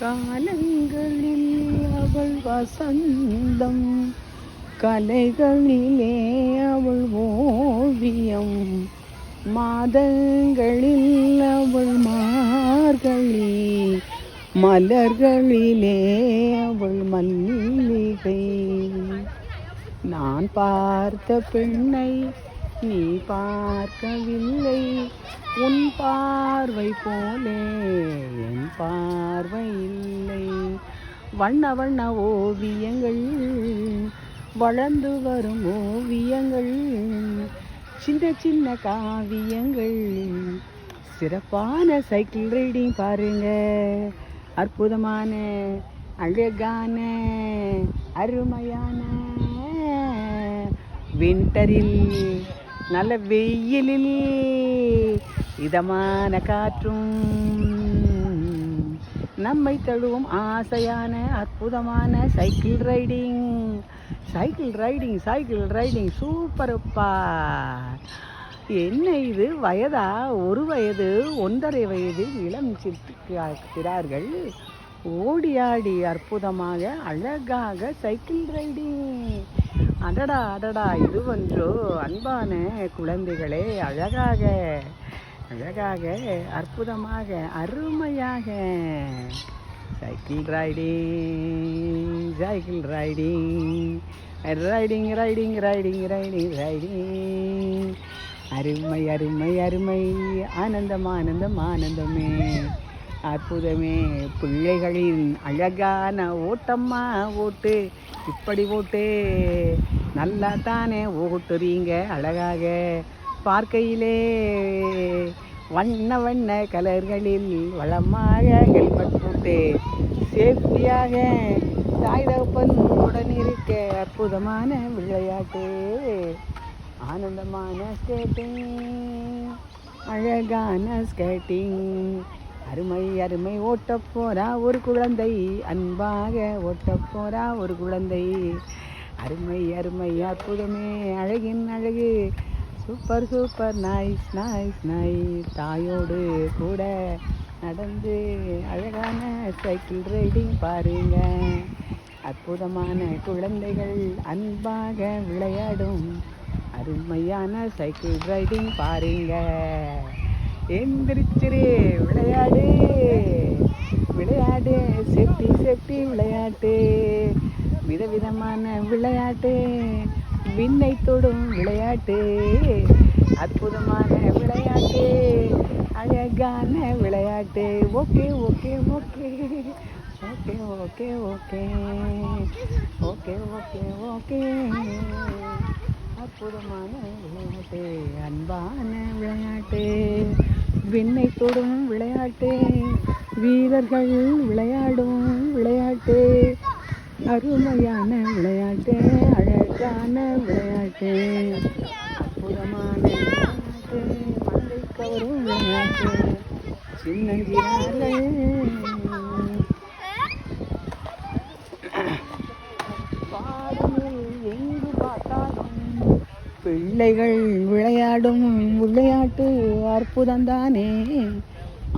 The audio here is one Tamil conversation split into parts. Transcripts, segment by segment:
காலங்களில் அவள் வசந்தம் கலைகளிலே அவள் ஓவியம் மாதங்களில் அவள் மார்கழி மலர்களிலே அவள் மல்லிகை. நான் பார்த்த பெண்ணை நீ பார்க்கவில்லை உன் பார்வை போலே என் பார்வை வண்ண வண்ண ஓவியங்கள் வளர்ந்து வரும் ஓவியங்கள் சின்ன சின்ன காவியங்கள். சிறப்பான சைக்கிள் ரைடிங் பாருங்க. அற்புதமான அழகான அருமையான வின்டரில் நல்ல வெயிலில் இதமான காற்றும். நம்மை தழுவும் ஆசையான அற்புதமான cycle riding. Cycle riding cycle riding சூப்பரப்பா என்ன இது? வயதா? ஒரு வயது ஒன்றரை வயது இளம் சிறார்கள் ஓடி ஆடி அற்புதமாக அழகாக சைக்கிள் ரைடிங். அடடா அடடா இது ஒன்றோ அன்பான குழந்தைகளே அழகாக. அழகாக அற்புதமாக அருமையாக. Cycle riding cycle riding riding riding riding riding riding அருமை அருமை அருமை ஆனந்தம் ஆனந்தம் ஆனந்தமே. அற்புதமே. பிள்ளைகளின் அழகான ஓட்டம்மா ஓட்டு. இப்படி ஓட்டு. நல்லா தானே ஓட்டுறீங்க அழகாக. பார்க்கையிலே வண்ண வண்ண கலர்களில் வளமாக ஹெல்மெட் போட்டு சேஃப்டியாக தாய் தகப்பன் உடன் இருக்க அற்புதமான விளையாட்டு. ஆனந்தமான ஸ்கேட்டிங் அழகான ஸ்கேட்டிங் அருமை அருமை ஓட்டப்போரா ஒரு குழந்தை அன்பாக ஓட்டப் போறா ஒரு குழந்தை. அருமை அருமை அற்புதமே. அழகின் அழகு super super nice nice nice தாயோடு கூட நடந்து அழகான சைக்கிள் ரைடிங் பாருங்க. அற்புதமான குழந்தைகள் அன்பாக விளையாடும் அருமையான சைக்கிள் ரைடிங் பாருங்க. எந்திரிச்சிரு விளையாடு. விளையாடு செட்டி செட்டி விளையாட்டு. விதவிதமான விளையாட்டு. விண்ணை தொடும் விளையாட்டு அற்புதமான விளையாட்டு அழகான விளையாட்டு. Okay okay okay okay okay okay okay okay okay. அற்புதமான விளையாட்டு அன்பான விளையாட்டு. விண்ணை தொடும் விளையாட்டு வீரர்கள் விளையாடும் விளையாட்டு. அருமையான விளையாட்டு அழகான விளையாட்டு அற்புதமான விளையாட்டு மனதை கவரும் விளையாட்டு எங்கு பார்த்தாலும் பிள்ளைகள் விளையாடும் விளையாட்டு அற்புதம்தானே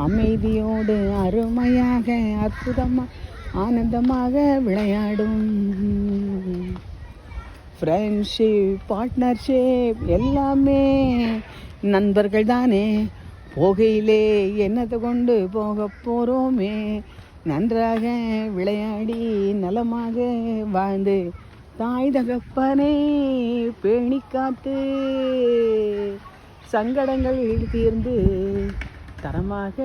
அமைதியோடு அருமையாக அற்புதமாக ஆனந்தமாக விளையாடும். ஃப்ரெண்ட்ஷிப் பார்ட்னர்ஷிப் எல்லாமே நண்பர்கள் தானே போகையிலே என்னத்தை கொண்டு போக போகிறோமே நன்றாக விளையாடி நலமாக வாழ்ந்து தாய் தகப்பனே பேணி காத்து சங்கடங்கள் தீர்ந்து தரமாக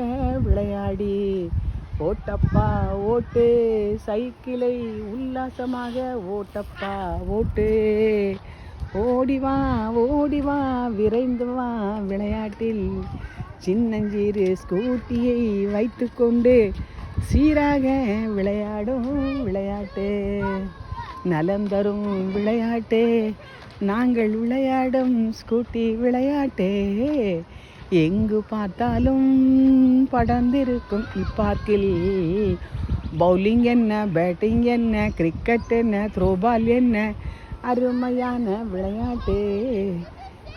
விளையாடி ஓட்டப்பா ஓட்டு. சைக்கிளை உல்லாசமாக ஓட்டப்பா ஓட்டு. ஓடிவா ஓடிவா விரைந்து வா விளையாட்டில். சின்னஞ்சிறு ஸ்கூட்டியை வைத்துக்கொண்டு சீராக விளையாடும் விளையாட்டு. நலம் தரும் விளையாட்டு. நாங்கள் விளையாடும் ஸ்கூட்டி விளையாட்டே. எங்கு பார்த்தாலும் படர்ந்திருக்கும் இப்பார்க்கில். பவுலிங் என்ன பேட்டிங் என்ன கிரிக்கெட் என்ன த்ரோபால் என்ன? அருமையான விளையாட்டு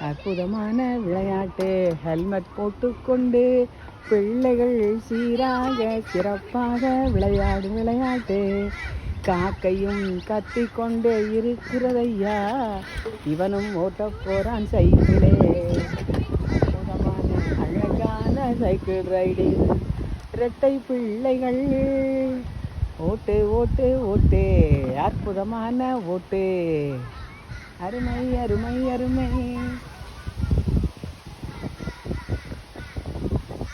அற்புதமான விளையாட்டு. ஹெல்மெட் போட்டுக்கொண்டு பிள்ளைகள் சீராக சிறப்பாக விளையாடும் விளையாட்டு. காக்கையும் கத்திக்கொண்டே இருக்கிறதையா? இவனும் ஓட்ட போறான் சைக்கிளே. சைக்கிள் ரைடு இரட்டை பிள்ளைகள். ஓட்டு ஓட்டு ஓட்டு. அற்புதமான ஓட்டு. அருமை அருமை அருமை.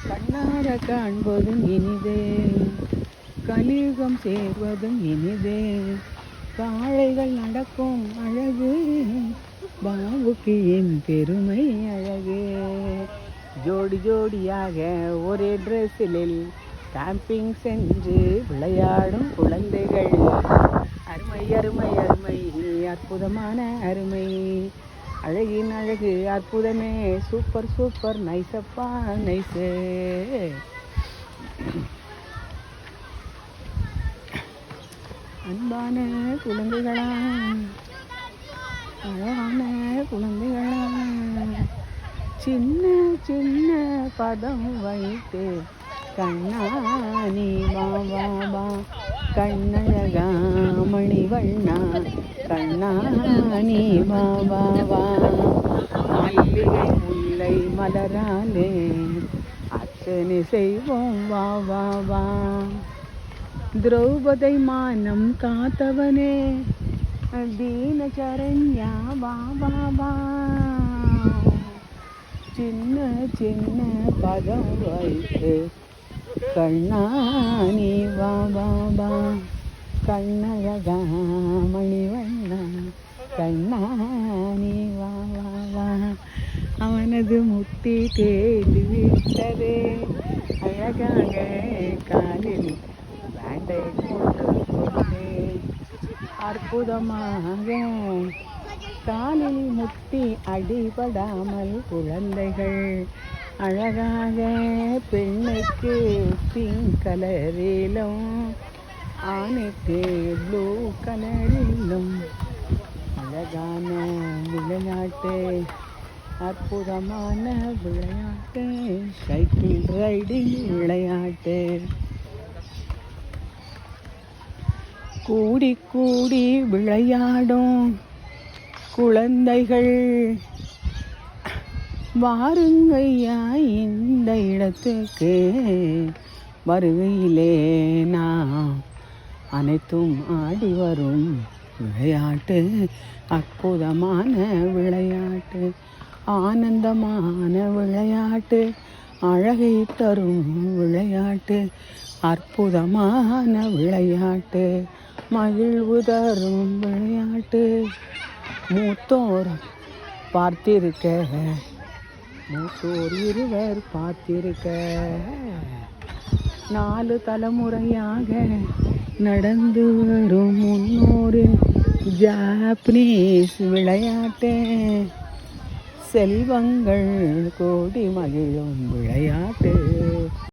கண்ணார காண்பதும் இனிதே. கலியுகம் சேர்வதும் இனிதே. காளைகள் நடக்கும் அழகு. பாவுக்கு என் பெருமை அழகு. ஜோடி ஜோடியாக ஒரே ட்ரெஸ்ஸில் கேம்பிங் சென்று விளையாடும் குழந்தைகள். அருமை அருமை அருமை அற்புதமான அருமை. அழகின் அழகு அற்புதமே. சூப்பர் சூப்பர் நைஸப்பா நைஸு அன்பான குழந்தைகளா அழகான குழந்தைகளா சின்ன சின்ன பதம் வைத்து கண்ணானி வா வா வா. கண்ணழகா மணிவண்ணா கண்ணானி வா மல்லிகை முல்லை மலராலே அத்தனை செய்வோம் வா வா வா. திரௌபதை மானம் காத்தவனே தீன சரண்யா வா வா வா. சின்ன சின்ன பதம் வைத்து கண்ணானி வா வா வா கண்ணழகா மணிவண்ணா கண்ணானி வா வா வா அவனது முத்தி தேடி விட்டதே அழகாக காலில் வேண்டை போட்டு அற்புதமாக காலில் முட்டி அடிபடாமல் குழந்தைகள் அழகாக பெண்ணுக்கு பிங்க் கலரிலும் ஆணுக்கு ப்ளூ கலரிலும் அழகான விளையாட்டு அற்புதமான விளையாட்டு சைக்கிள் ரைடிங் விளையாட்டு. கூடி கூடி விளையாடும் குழந்தைகள். வாருங்கய்யா இந்த இடத்துக்கு. வருகையிலே நாம் அனைத்தும் ஆடி வரும். விளையாட்டு அற்புதமான விளையாட்டு ஆனந்தமான விளையாட்டு அழகை தரும் விளையாட்டு அற்புதமான விளையாட்டு மகிழ்வு தரும் விளையாட்டு. மூத்தோர் பார்த்திருக்க. மூத்தோர் இருவர் பார்த்திருக்க. நாலு தலைமுறையாக நடந்து வரும் முன்னோரின் ஜாப்பனீஸ் விளையாட்டு. செல்வங்கள் கோடி மகிழும் விளையாட்டு.